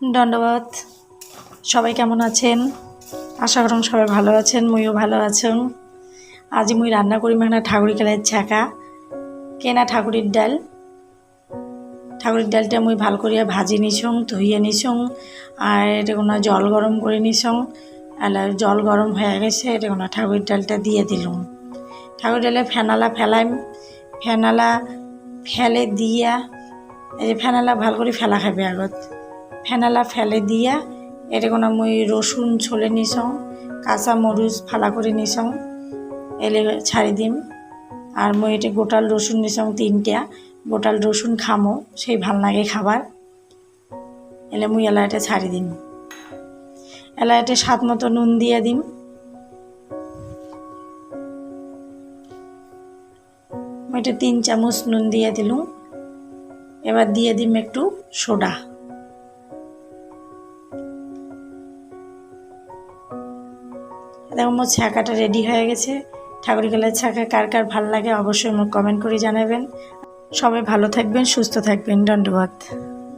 দণ্ডবাদ। সবাই কেমন আছেন? আশা করুন সবাই ভালো আছেন, মুইও ভালো আছেন। আজ মুই রান্না করি মানে ঠাকুরি কালের ছাকা কেনা ঠাকুরির ডাল। ঠাকুরির ডালটা মুই ভালো করিয়া ভাজি নিছং ধুইয়ে নিছং আর এটা কোনো জল গরম করে নিছং আর জল গরম হয়ে গেছে, এটা কোনো ঠাকুরির ডালটা দিয়ে দিলুম। ঠাকুর ডালে ফেনালা ফেলাইম। ফেনালা ফেলে দিয়া, এই যে ফেনালা ভালো করে ফেলা খাবে আগত। ফেনালা ফেলে দিয়া এটা কোনো মুই রসুন ছলে নিছং, কাঁচা মরিচ ফালা করে নিছং, এলে ছাড়ি দিম। আর মই এটা গোটাল রসুন নিছং তিনটা গোটাল রসুন খামো, সেই ভালো লাগে খাবার। এলে মুই এলা এটা ছাড়ি দিম। এলা এটা স্বাদ মতো নুন দিয়ে দিম। এটা তিন চামচ নুন দিয়ে দিলুম। এবার দিয়ে দিম একটু সোডা। দেখো, মোর ছাকাটা রেডি হয়ে গেছে। ঠাকুর গেলার ছাকা কার কার ভালো লাগে অবশ্যই মোক কমেন্ট করে জানাবেন। সবাই ভালো থাকবেন, সুস্থ থাকবেন। দণ্ডবাদ।